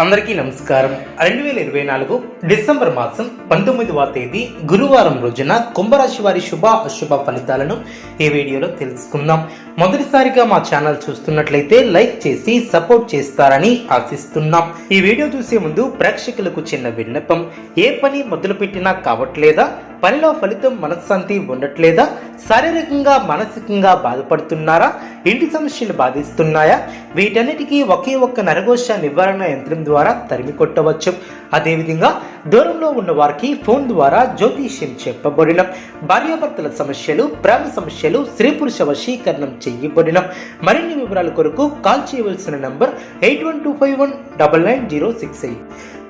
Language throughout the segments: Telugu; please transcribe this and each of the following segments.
అందరికీ నమస్కారం. రెండు వేల ఇరవై నాలుగు డిసెంబర్ మాసం పంతొమ్మిదవ తేదీ గురువారం రోజున కుంభరాశి వారి శుభ అశుభ ఫలితాలను ఈ వీడియోలో తెలుసుకుందాం. మొదటిసారిగా మా ఛానల్ చూస్తున్నట్లయితే లైక్ చేసి సపోర్ట్ చేస్తారని ఆశిస్తున్నాం. ఈ వీడియో చూసే ముందు ప్రేక్షకులకు చిన్న విన్నపం. ఏ పని మొదలుపెట్టినా కావట్లేదా? పనిలో ఫలితం మనశ్శాంతి ఉండట్లేదా? శారీరకంగా మానసికంగా బాధపడుతున్నారా? ఇంటి సమస్యలు బాధిస్తున్నాయా? వీటన్నిటికీ ఒకే ఒక్క నరఘోష నివారణ యంత్రం ద్వారా తరిమి కొట్టవచ్చు. అదేవిధంగా దూరంలో ఉన్న వారికి ఫోన్ ద్వారా జ్యోతిష్యం చెప్పబడిన. భార్యాభర్తల సమస్యలు ప్రేమ సమస్యలు స్త్రీ పురుష వశీకరణం చేయబడిన. మరిన్ని వివరాల కొరకు కాల్ చేయవలసిన number eight one two five one double nine zero six eight.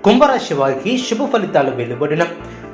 కుంభరాశి వారికి శుభ ఫలితాలు వెలువడిన.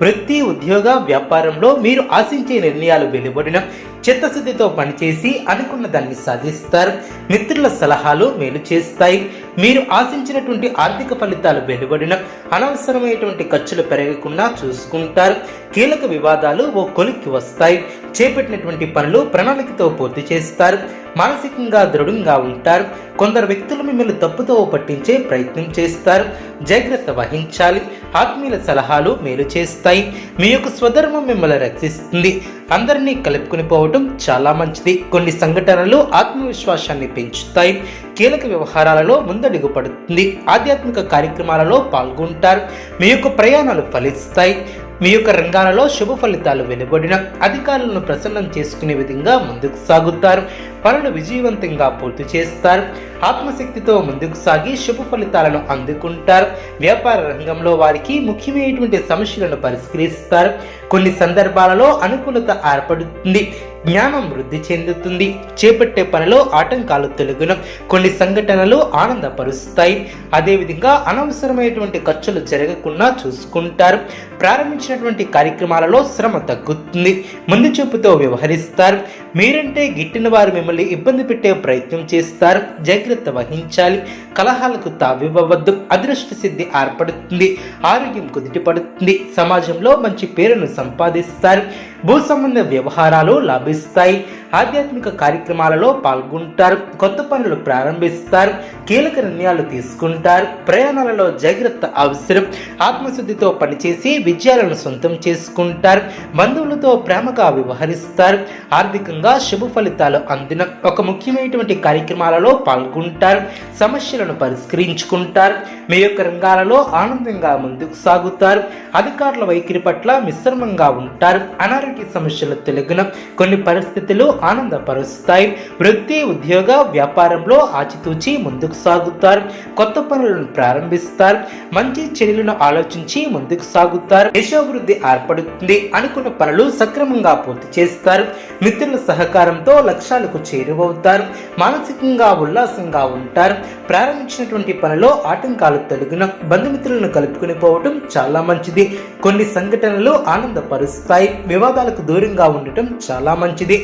వృత్తి ఉద్యోగ వ్యాపారంలో మీరు ఆశించే నిర్ణయాలు వెలువడిన చిత్తశుద్ధితో పనిచేసి అనుకున్న దాన్ని సాధిస్తారు. మిత్రుల సలహాలు మేలు చేస్తాయి. మీరు ఆశించినటువంటి ఆర్థిక ఫలితాలు వెలువడిన అనవసరమైనటువంటి ఖర్చులు పెరగకుండా చూసుకుంటారు. కీలక వివాదాలు ఓ కొలిక్కి వస్తాయి. చేపట్టినటువంటి పనులు ప్రణాళికతో పూర్తి చేస్తారు. మానసికంగా దృఢంగా ఉంటారు. కొందరు వ్యక్తులు మిమ్మల్ని తప్పుతో పట్టించే ప్రయత్నం చేస్తారు. జాగ్రత్త వహించాలి. ఆత్మీయుల సలహాలు మేలు చేస్తాయి. మీ యొక్క స్వధర్మం మిమ్మల్ని రక్షిస్తుంది. అందరినీ కలుపుకుని పోవటం చాలా మంచిది. కొన్ని సంఘటనలు ఆత్మవిశ్వాసాన్ని పెంచుతాయి. కీలక వ్యవహారాలలో ముందడుగు పడుతుంది. ఆధ్యాత్మిక కార్యక్రమాలలో పాల్గొంటారు. మీ యొక్క ప్రయాణాలు ఫలిస్తాయి. మీ యొక్క రంగాలలో శుభ ఫలితాలు వెలువడిన అధికారులను ప్రసన్నం చేసుకునే విధంగా ముందుకు సాగుతారు. పనులు విజయవంతంగా పూర్తి చేస్తారు. ఆత్మశక్తితో ముందుకు సాగి శుభ ఫలితాలను అందుకుంటారు. వ్యాపార రంగంలో వారికి ముఖ్యమైనటువంటి సమస్యలను పరిష్కరిస్తారు. కొన్ని సందర్భాలలో అనుకూలత ఏర్పడుతుంది. జ్ఞానం వృద్ధి చెందుతుంది. చేపట్టే పనిలో ఆటంకాలు తొలగున. కొన్ని సంఘటనలు ఆనందపరుస్తాయి. అదేవిధంగా అనవసరమైనటువంటి ఖర్చులు జరగకుండా చూసుకుంటారు. ప్రారంభించినటువంటి కార్యక్రమాలలో శ్రమ తగ్గుతుంది. ముందు చూపుతో వ్యవహరిస్తారు. మీరంటే గిట్టిన వారు మిమ్మల్ని ఇబ్బంది పెట్టే ప్రయత్నం చేస్తారు. జాగ్రత్త వహించాలి. కలహాలకు తావివ్వవద్దు. అదృష్ట సిద్ధి ఏర్పడుతుంది. ఆరోగ్యం కుదిటిపడుతుంది. సమాజంలో మంచి పేరును సంపాదిస్తారు. భూ సంబంధ వ్యవహారాలు లాభిస్తాయి. ఆధ్యాత్మిక కార్యక్రమాలలో పాల్గొంటారు కొత్త పనులు ప్రారంభిస్తారు కీలక నిర్ణయాలు తీసుకుంటారు ప్రయాణాలలో జాగ్రత్త అవసరం ఆత్మశుద్ధితో పనిచేసి విజయాలను సొంతం చేసుకుంటారు బంధువులతో ప్రేమగా వ్యవహరిస్తారు ఆర్థికంగా శుభ ఫలితాలు అందిన ఒక ముఖ్యమైనటువంటి కార్యక్రమాలలో పాల్గొంటారు సమస్యలను పరిష్కరించుకుంటారు మీ యొక్క రంగాలలో ఆనందంగా ముందుకు సాగుతారు అధికారుల వైఖరి పట్ల మిశ్రమంగా ఉంటారు అనారోగ్య సమస్యలు తొలగిన కొన్ని పరిస్థితులు ఆనందపరుస్తాయి. వృత్తి ఉద్యోగ వ్యాపారంలో ఆచితూచి ముందుకు సాగుతారు. కొత్త పనులను ప్రారంభిస్తారు. మంచి చర్యలను ఆలోచించి ముందుకు సాగుతారు. యశోభివృద్ధి ఏర్పడుతుంది అనుకున్న పనులు సక్రమంగా పూర్తి చేస్తారు. మిత్రుల సహకారంతో లక్ష్యాలకు చేరువవుతారు. మానసికంగా ఉల్లాసంగా ఉంటారు. ప్రారంభించినటువంటి పనిలో ఆటంకాలు తొలగిన బంధుమిత్రులను కలుపుకుని పోవటం చాలా మంచిది. కొన్ని సంఘటనలు ఆనందపరుస్తాయి. వివాదాలకు దూరంగా ఉండటం చాలా మంచిది.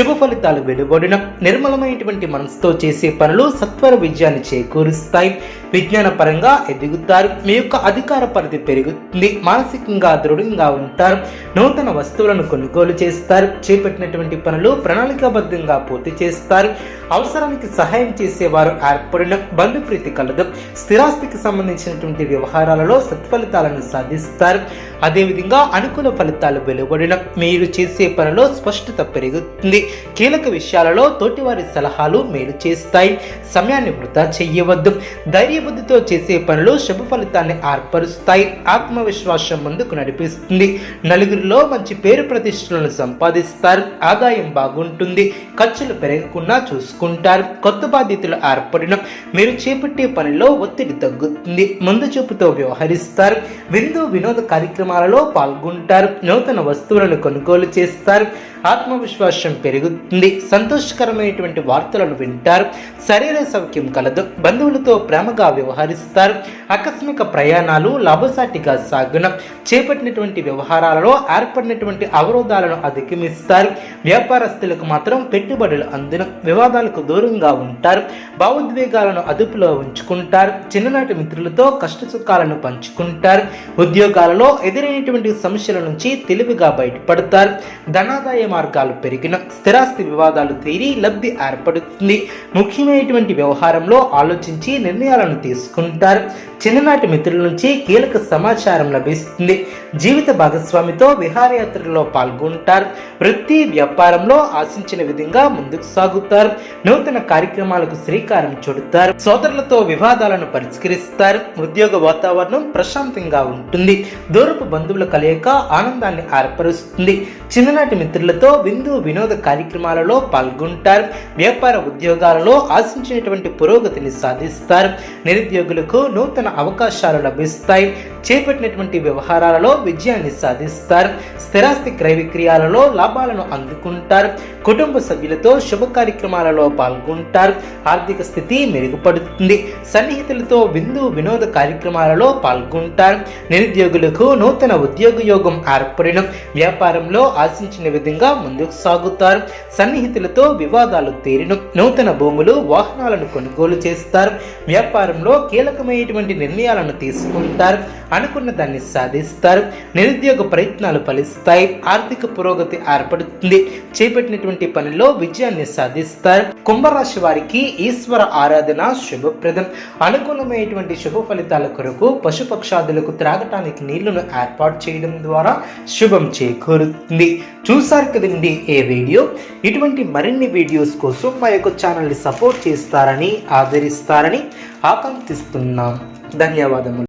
శుభ ఫలితాలు వెలువడిన నిర్మలమైనటువంటి మనసుతో చేసే పనులు సత్వర విజయాన్ని చేకూరుస్తాయి. విజ్ఞాన పరంగా ఎదుగుతారు. మీ యొక్క అధికార పరిధి పెరుగుతుంది. మానసికంగా దృఢంగా ఉంటారు. నూతన వస్తువులను కొనుగోలు చేస్తారు. చేపట్టినటువంటి పనులు ప్రణాళికాబద్ధంగా పూర్తి చేస్తారు. అవసరానికి సహాయం చేసేవారు ఏర్పడిన బంధుప్రీతి కలదు. స్థిరాస్తికి సంబంధించినటువంటి వ్యవహారాలలో సత్ఫలితాలను సాధిస్తారు. అదేవిధంగా అనుకూల ఫలితాలు వెలువడిన మీరు చేసే పనిలో స్పష్టత పెరుగుతుంది. కీలక విషయాలలో తోటివారి సలహాలు మేలు చేస్తాయి. సమయాన్ని వృధా చేయవద్దు ధైర్యబుద్ధితో చేసే పనులు శుభ ఫలితాన్ని ఏర్పరుస్తాయి. ఆత్మవిశ్వాసం ముందుకు నడిపిస్తుంది. నలుగురిలో మంచి పేరు ప్రతిష్టలను సంపాదిస్తారు. ఆదాయం బాగుంటుంది. ఖర్చులు పెరగకుండా చూసుకుంటారు. కొత్త బాధ్యతలు ఏర్పడిన మీరు చేపట్టే పనిలో ఒత్తిడి తగ్గుతుంది. ముందు చూపుతో వ్యవహరిస్తారు. విందు వినోద కార్యక్రమాలలో పాల్గొంటారు. నూతన వస్తువులను కొనుగోలు చేస్తారు. ఆత్మవిశ్వాసం పెరుగు పెరుగుతుంది. సంతోషకరమైనటువంటి వార్తలను వింటారు. శరీర సౌఖ్యం కలదు. బంధువులతో ప్రేమగా వ్యవహరిస్తారు. ఆకస్మిక ప్రయాణాలు లాభసాటిగా సాగున. చేపట్టినటువంటి వ్యవహారాలలో ఏర్పడినటువంటి అవరోధాలను అధిగమిస్తారు. వ్యాపారస్తులకు మాత్రం పెట్టుబడులు అందిన. వివాదాలకు దూరంగా ఉంటారు. భావోద్వేగాలను అదుపులో ఉంచుకుంటారు. చిన్ననాటి మిత్రులతో కష్ట సుఖాలను పంచుకుంటారు. ఉద్యోగాలలో ఎదురైనటువంటి సమస్యల నుంచి తెలివిగా బయటపడతారు. ధనాదాయ మార్గాలు పెరిగిన స్థిర స్థిరాస్తి వివాదాలు తీరి లబ్ధి ఏర్పడుతుంది. ముఖ్యమైనటువంటి వ్యవహారంలో ఆలోచించి నిర్ణయాలను తీసుకుంటారు. చిన్ననాటి మిత్రుల నుంచి కీలక సమాచారం లభిస్తుంది. జీవిత భాగస్వామితో విహారయాత్రలో పాల్గొంటారు. వృత్తి వ్యాపారంలో ఆశించిన విధంగా ముందుకు సాగుతారు. నూతన కార్యక్రమాలకు శ్రీకారం చుడతారు. సోదరులతో వివాదాలను పరిష్కరిస్తారు. ఉద్యోగ వాతావరణం ప్రశాంతంగా ఉంటుంది. దూరపు బంధువుల కలయిక ఆనందాన్ని ఏర్పరుస్తుంది. చిన్ననాటి మిత్రులతో విందు వినోద కార్యక్రమాలలో పాల్గొంటారు. వ్యాపార ఉద్యోగాలలో ఆశించినటువంటి పురోగతిని సాధిస్తారు. నిరుద్యోగులకు నూతన అవకాశాలు లభిస్తాయి. చేపట్టినటువంటి వ్యవహారాలలో విజయాన్ని సాధిస్తారు. స్థిరాస్తి క్రయ విక్రయాలలో లాభాలను అందుకుంటారు. కుటుంబ సభ్యులతో శుభ కార్యక్రమాలలో పాల్గొంటారు. ఆర్థిక స్థితి మెరుగుపడుతుంది. సన్నిహితులతో విందు వినోద కార్యక్రమాలలో పాల్గొంటారు. నిరుద్యోగులకు నూతన ఉద్యోగ యోగం ఏర్పడిన వ్యాపారంలో ఆశించిన విధంగా ముందుకు సాగుతారు. సన్నిహితులతో వివాదాలు తీరిన నూతన భూములు వాహనాలను కొనుగోలు చేస్తారు. వ్యాపారంలో కీలకమైనటువంటి నిర్ణయాలను తీసుకుంటారు. అనుకున్న దాన్ని సాధిస్తారు. నిరుద్యోగ ప్రయత్నాలు ఫలిస్తాయి. ఆర్థిక పురోగతి ఏర్పడుతుంది. చేపట్టినటువంటి పనిలో విజయాన్ని సాధిస్తారు. కుంభరాశి వారికి ఈశ్వర ఆరాధన శుభప్రదం. అనుకూలమైనటువంటి శుభ ఫలితాల కొరకు పశుపక్షాదులకు త్రాగటానికి నీళ్ళను ఏర్పాటు చేయడం ద్వారా శుభం చేకూరుతుంది. చూసారు కదండి ఏ వీడియో? ఇటువంటి మరిన్ని వీడియోస్ కోసం మా యొక్క ఛానల్ని సపోర్ట్ చేస్తారని ఆదరిస్తారని ఆకాంక్షిస్తున్నాం. ధన్యవాదములు.